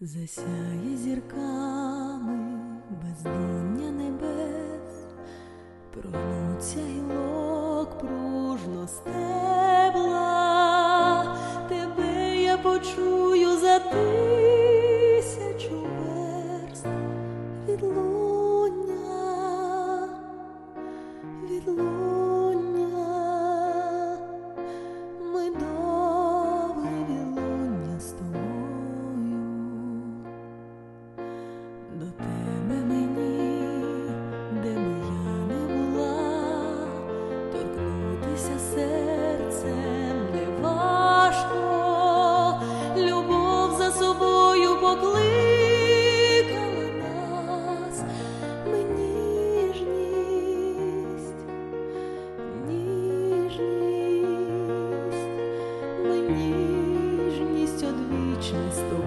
засяє зірками бездоння небес, прогнуться гілок пружно стебла, тебе я почую за тисячу верст. Відлуння, відлуння, До тебе мені, де би я не була, торкнутися серцем не важко, любов за собою покликала нас, ми ніжність, ніжність, ми ніжність одвічність.